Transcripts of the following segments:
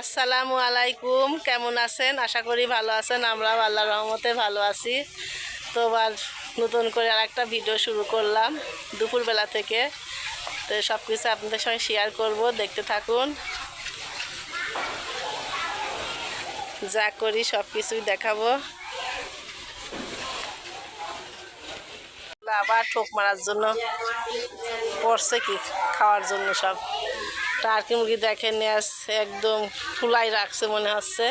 আসসালামু আলাইকুম। কেমন আছেন? আশা করি ভালো আছেন। আমরা আল্লাহ রহমতে ভালো আছি। তো আবার নতুন করে আর একটা ভিডিও শুরু করলাম দুপুরবেলা থেকে। তো সব কিছু আপনাদের সঙ্গে শেয়ার করব। দেখতে থাকুন। যা করি সব কিছুই দেখাবো। আবার ঠোক মারার জন্য পড়ছে কি? খাওয়ার জন্য সব। টার্কি মুরগি দেখে নিয়ে আসছে একদম ফুলাই রাখছে মনে হচ্ছে।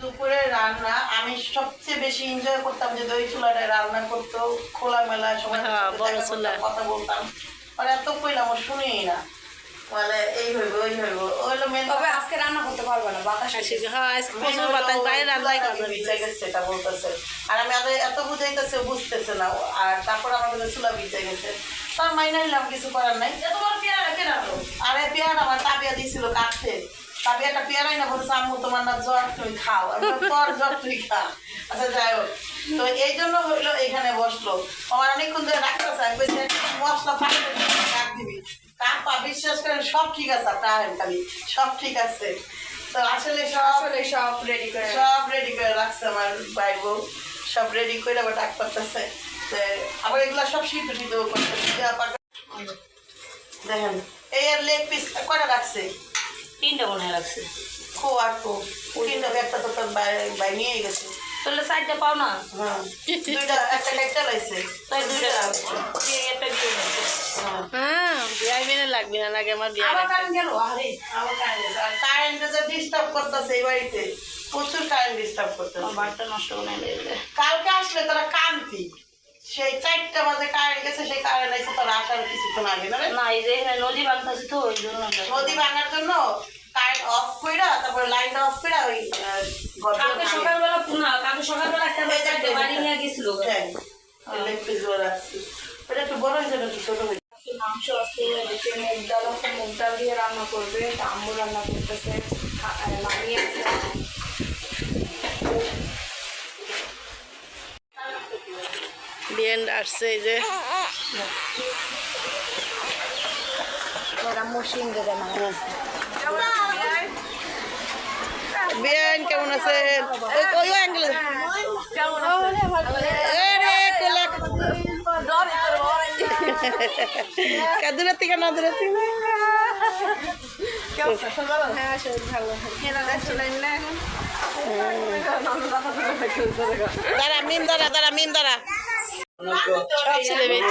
দুপুরে রান্না আমি সবচেয়ে বেশি এনজয় করতাম যে দই চুলাটায় রান্না করতো খোলামেলা সবাই হ্যাঁ, কথা বলতাম। আর এত কইলাম ও শুনেই না। মানে এই হইব ওই হইব। ওইলো মেন তবে আজকে রান্না করতে পারব না বাতাস হ্যাঁ আজকে প্রচুর বাতাস বাইরে রান্নাই করবেন সেটা বলতেছে। আর আমি এত বুঝাইতেছে বুঝতেছে না আর তারপর আমার চুলা ভিজে গেছে। তার মাইনে নিলাম কিছু করার নাই তোমার পেয়ারা কেনালো আরে পেয়ারা আমার তাবিয়া দিছিল কাটতে তাবিয়াটা পেয়ারাই না বলছে আম্মু তোমার না জ্বর তুই খাও। তোর জ্বর তুই খা। আচ্ছা যাই হোক। তো এই জন্য হইল এখানে বসল। আমার অনেকক্ষণ ধরে ডাক্তার বলছি মশলা পাঠিয়ে ডাক দিবি কাপা বিশ্বাস করেন সব ঠিক আছে আপনার খালি সব ঠিক আছে। তো আসলে সব আসলে সব রেডি করে সব রেডি করে রাখছে আমার ভাই বউ। সব রেডি করে আবার ডাক করতেছে। তো আবার এগুলা সব সিদ্ধ সিদ্ধ করতেছে। দেখেন এই আর লেগ পিস কটা রাখছে? তিনটা মনে রাখছে। খো আর খো। তিনটা একটা তো তোর ভাই নিয়ে গেছে। তাহলে সাইডটা পাও না? হ্যাঁ। দুইটা একটা একটা লাইছে তাই দুইটা? দিয়ে একটা দিয়ে দিচ্ছে। হ্যাঁ। হ্যাঁ মেনে লাগবে না লাগে আমার বিয়ে কারেন্ট গেল? আরে আমার কারেন্ট আর কারেন্টে যে ডিস্টার্ব করতেছে এই বাড়িতে প্রচুর কারেন্ট ডিস্টার্ব আমার করতেছে বাড়িটা নষ্ট করে কালকে আসলে তারা কান্তি। সেই চারটা বাজে কারেন্ট গেছে সেই কারেন্ট আইসে তারা আসার কিছুক্ষণ আগে না রে? না এই যে এখানে নদী বাঁধতেছে তো ওই জন্য নদী ভাঙার জন্য কারেন্ট অফ কইরা তারপরে লাইনটা অফ কইরা ওই কালকে সকালবেলা পুনা কালকে সকালবেলা একটা যে বাড়ি নিয়ে গেছিল হ্যাঁ, leg piece গুলো রাখছি। ওটা একটু বড় হয়েছে একটু ছোট হয়েছে মাংস আছে এদিকে মুগ ডাল আছে মুগ ডাল দিয়ে রান্না করবে আম্মু রান্না করতেছে আছে বিয়েন আসছে এই যে আম্মু সিং দেবে না বিয়েন কেমন আছেন ওই অ্যাঙ্গেলে দূরের থেকে না দূরের থেকে দাঁড়া মিম দাঁড়া দাঁড়া মিম দাঁড়া সব ছেলে মেয়ে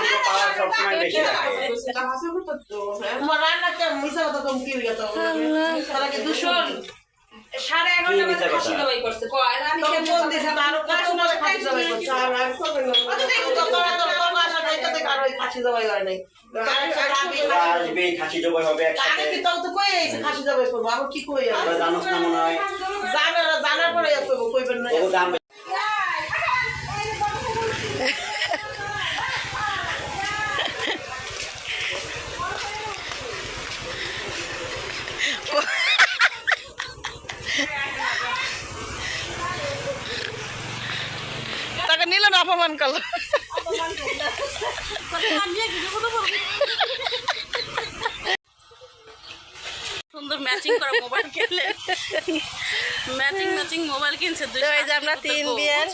সাড়ে এগারোটা বাজে খাসি জবাই করছে আমি মনে খাসি করবে আচ্ছা হয় নাই খাসি জবাই হবে আমি একসাথে কি তো কই খাসি জবাই করব আমি কি কই আর তোরা জানোস না মনে হয় জানার জানার পরে কইব কইবেন না তাকে নিল না অপমান করল সুন্দর ম্যাচিং করা মোবাইল কিনলে ম্যাচিং ম্যাচিং মোবাইল কিনছে দুই যে আমরা তিন বিয়ের?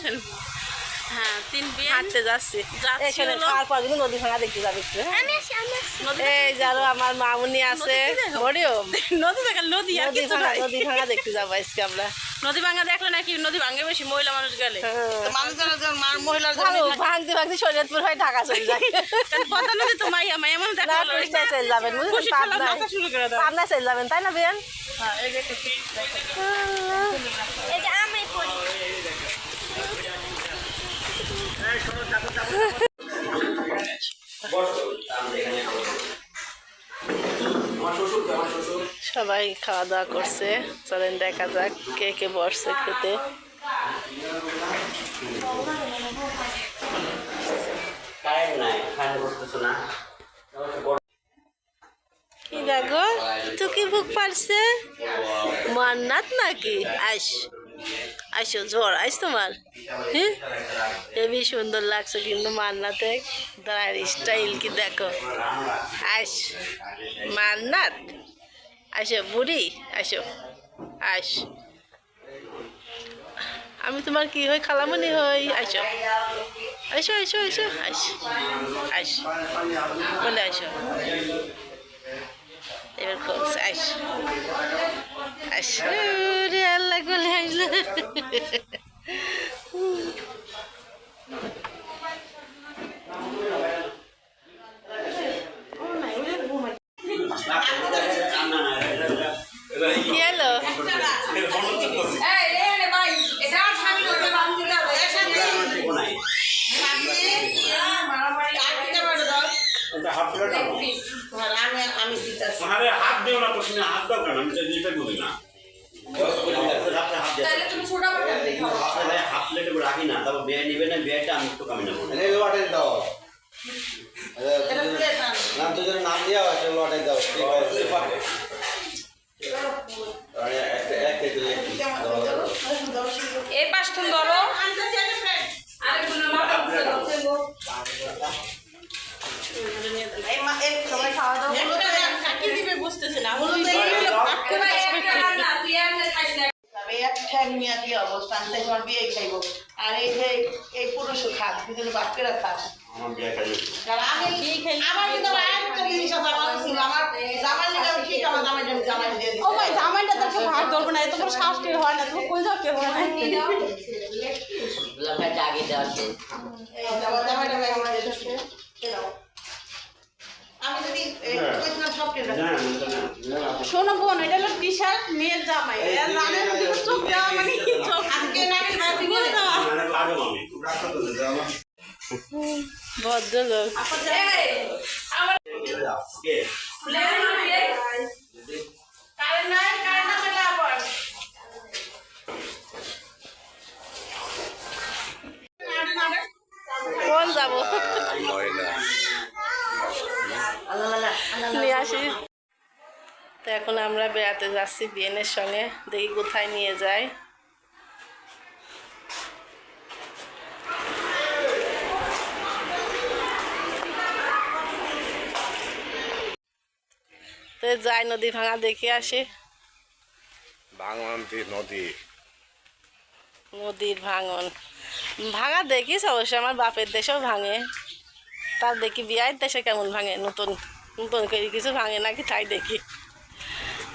হ্যাঁ তিন বিয়ে। হাঁটতে যাচ্ছি। যাচ্ছি এখানে খাওয়ার পর কিন্তু নদী ভাঙা দেখতে যাবে একটু, হ্যাঁ? এই যারো আমার মামুনি আছে। মরিও নদী দেখেন নদী আর নদী কিছু ভাঙা নাই। নদী ভাঙা দেখতে যাব আজকে আমরা। নদী ভাঙা দেখলে নাকি নদী ভাঙে বেশি মহিলা মানুষ গেলে। হ্যাঁ। মহিলার ভাঙতে ভাঙতে শরীয়তপুর হয়ে ঢাকা চলে যায়। নদী তো মাইয়া মাইয়া মানুষ না দেখা চলে যাবেন পাবনায়। চলে যাবেন তাই না বিয়ান? বসো আমরা এখানে আমার শ্বশুর আমার শ্বশুর সবাই খাওয়া দাওয়া করছে। চলেন দেখা যাক কে কে বসছে খেতে। দেখো বুক পারছে মান্নাত নাকি? আইস, আইসো, জ্বর, আইস তোমার? হ্যাঁ? হেবি সুন্দর লাগছে কিন্তু মান্নাতে দাঁড়ার স্টাইল কি দেখো। আইস মান্নাত আইসো বুড়ি আইসো আইস আমি তোমার কি হই, খালামনি হই আইসো আইসো আইসো আইসো আইস আইস বলে আইসো এবার খুলছে আইস আইস রে আল্লাহ বলে আইসলো কি হলো আমি আমি দিতেছি আরে হাত দিও না প্রশ্নে হাত কেন আমি না হাত রাখি না তারপর বিয়ে নিবে না বিয়েটা আমি একটু কামি নেব দাও নাম তো নাম দেওয়া আছে দাও ঠিক আছে আরে একটা এক কেজি লেখি কেমন দাও, দাও, দাও। দর্শক এই পাশ তুমি ধরো আনতেছি একটা প্লেট আরেকগুলো মাথা উঠে দাও এই মা এই সবাই খাওয়া দাওয়া হলো তো কাকি দিবে বুঝতেছে না হলো তো এইগুলো পাক করে একটা রান্না তুই আর খাইস না তবে এক ঠ্যাং নিয়ে কি অবস্থা আমি তাই তোমার বিয়ে খাইব আর এই যে এই পুরুষও খাক কিন্তু বাক্যেরা খাক আমার বিয়ে খাই কারণ আমি আমার কিন্তু আবার আরেকটা জিনিস আছে আমার ছিল আমার জামাই নিয়ে আমি ঠিক আমার জামাই জন্য জামাই দিয়ে দিই ও ভাই জামাইটা তোকে ভাগ ধরবো না এত বড় শ্বাস হয় না তুমি কই যাও কে হয় না। সব টের না না শোনো বোন এটা হলো টি শার্ট মেয়ের জামাই। চোখ দেওয়া মানে চোখ আজকে। ভদ্রলোক কোন যাব। নিয়ে আসি। তো এখন আমরা বেড়াতে যাচ্ছি বিয়েনের সঙ্গে। দেখি কোথায় নিয়ে যাই তো যাই নদী ভাঙা দেখে আসি। ভাঙন্তি নদী। নদীর ভাঙন। ভাঙা দেখিস অবশ্যই আমার বাপের দেশেও ভাঙে। তার দেখি বিয়ের দেশে কেমন ভাঙে নতুন নতুন করে কিছু ভাঙে নাকি তাই দেখি।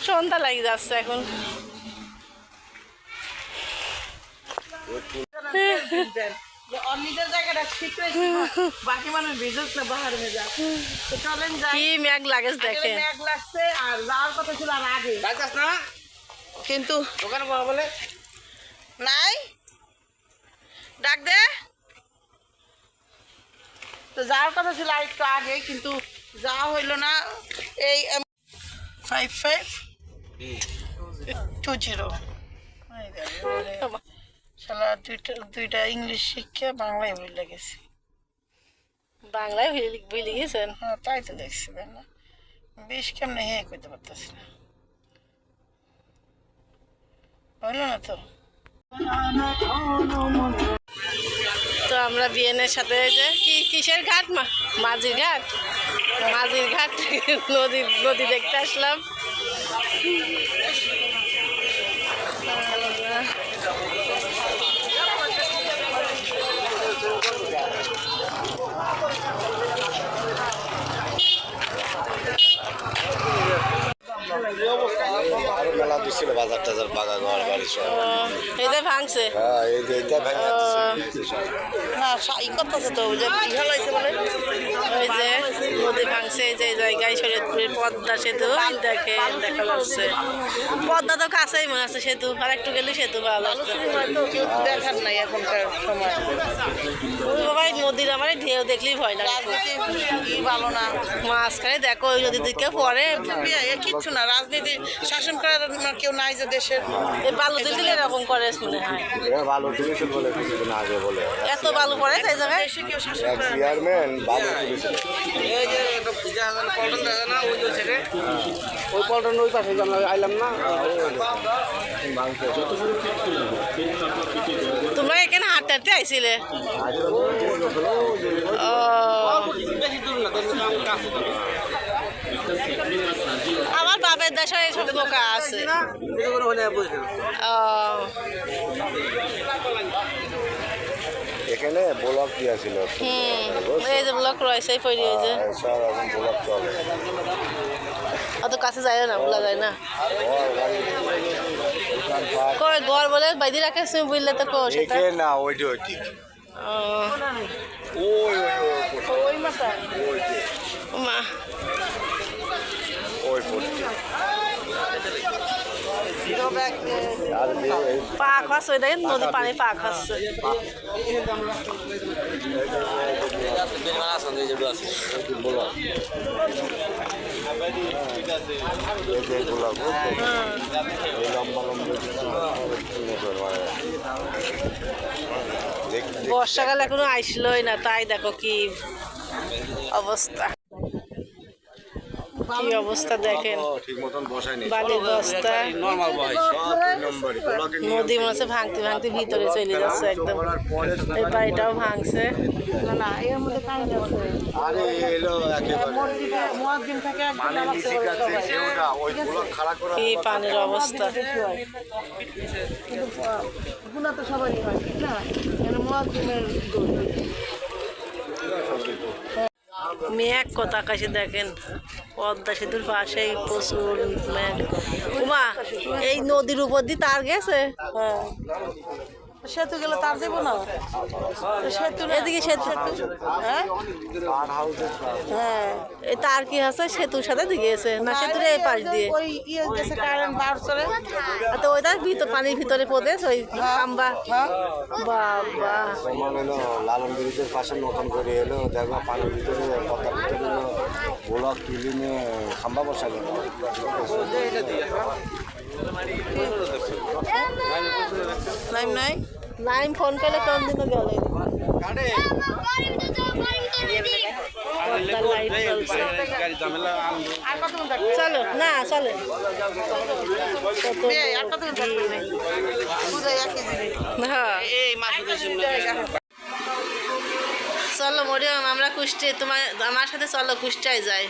সন্ধ্যা লাগে যাচ্ছে এখন। কিন্তু নাই। ডাক দে। তো যাওয়ার কথা ছিল একটু আগে কিন্তু যাওয়া হইল না। এই ফাইভ ফাইভ টু জিরো শালা দুইটা দুইটা ইংলিশ শিক্ষা বাংলায় বলে গেছি। বাংলায় বলে গেছেন? হ্যাঁ তাই তো দেখছি না? বেশ কেমনে হ্যাঁ করতে পারতেছি না। হইল না তো? আমরা বিএনের সাথে যে কি, কিসের ঘাট? মাঝির ঘাট। মাঝির ঘাট, নদী নদী দেখতে আসলাম আরও মেলা দিছিল বাজার টাজার বাগা ঘর বাড়ি সব। এইটা ভাঙছে? হ্যাঁ এই যে এটা ভেঙে না সাই করতেছে তো ওই যে ইহা লাইছে বলে। ওই যে নদী ভাঙছে যে জায়গায় শরীয়তপুরের পদ্মা সেতু দেখে দেখা যাচ্ছে পদ্মা তো কাছেই মনে আছে সেতু আর একটু গেলে সেতু কেউ দেখার নাই এখনকার সময়। এই নদীর আমার ঢেউ দেখলেই ভয় লাগে। ভালো না। মাঝখানে দেখো ওই নদীর দিকে পরে কিচ্ছু না রাজনীতি শাসন করার কেউ নাই যে দেশের। এই বালু দিলে এরকম করে শুনে হয়। ভালো তুলেছিল বলে কিছুদিন আগে বলে। এত বালু পড়ে সেই জায়গায়? দেশে কেউ শাসন এক চেয়ারম্যান ভালো তুলেছিল পল্টন না ওই যে ছেড়ে ওই পল্টন ওই পাশে আইলাম না তোমরা এখানে হাঁটতে হাঁটতে আইছিলে? ও। বেশি দূর না তাহলে আমি কাছে তো আমার বাপের দেশে এইসব দোকান আছে ও। এখানে ব্লক দিয়া ছিল এই যে ব্লক রয়েছে এই পড়ি যে। সব এখন ব্লক চলে। অত কাছে যায় না বলা যায় না। কই ঘর বলে বাইদি রাখে তুমি বুঝলে তো কো সেটা? না ওইটা ওইটি। ও, ওই ওই ওই ওই মাথা। ওই মা। ওই যে- এই পা খাচ্ছে ওই দেখেন নদী পানি পা খাচ্ছে বর্ষাকাল এখনও আইসলোই না, তাই দেখো কি অবস্থা। কি অবস্থা দেখেন? বালির বস্তা। নদী মনে হচ্ছে ভাঙতে ভাঙতে ভিতরে চলে যাচ্ছে একদম। এই বাড়িটাও ভাঙছে। আরে এলো একেবারে। মানে নিচে কাছে সেওটা ওই ব্লক খাড়া করা কি পানির অবস্থা মেঘ কত আকাশে দেখেন, পদ্মা সেতুর পাশেই প্রচুর মেঘ। উমা, এই নদীর উপর দিয়ে তার গেছে? সেতু গেলে তার যাব না? সেতু এদিকে সেতু। হ্যাঁ। হ্যাঁ। এই তার কি আছে? সেতুর সাথে দিকে গেছে। না সেতুর এই পাশ দিয়ে। ওই ইয়ে গেছে কারেন্ট বার চলে। তো ওইটা ভিতর পানির ভিতরে প্রদেশ ওই খাম্বা। হ্যাঁ। বাবা। লালন ব্রিজের পাশে নতুন করে এলো। দেখো পানির ভিতরে পদ্মার ভিতরে ব্লক তুলি নিয়ে খাম্বা বসা গেল। নাইম নাই নাইম ফোন করলে কোন দিনও গেল চলো না চলো। হ্যাঁ। চলো মরিয়ম আমরা কুষ্টি তোমার আমার সাথে চলো কুষ্টায় যাই।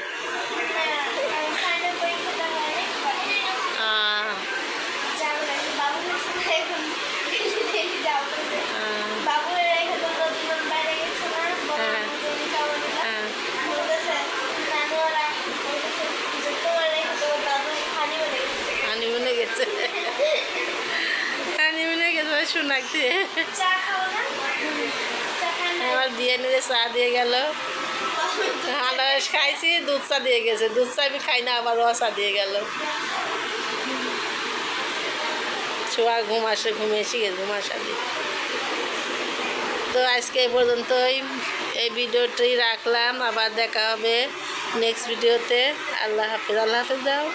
দিয়ে চা দিয়ে গেল। আনারস খাইছি দুধ চা দিয়ে গেছে। দুধ চা আমি খাই না আবার দিয়ে গেল। ছোয়া ঘুম আসে ঘুমিয়ে শিখে ঘুম আসা দিয়ে তো আজকে এই পর্যন্তই। এই ভিডিওটি রাখলাম। আবার দেখা হবে নেক্সট ভিডিওতে আল্লাহ হাফিজ আল্লাহ হাফিজ দাও।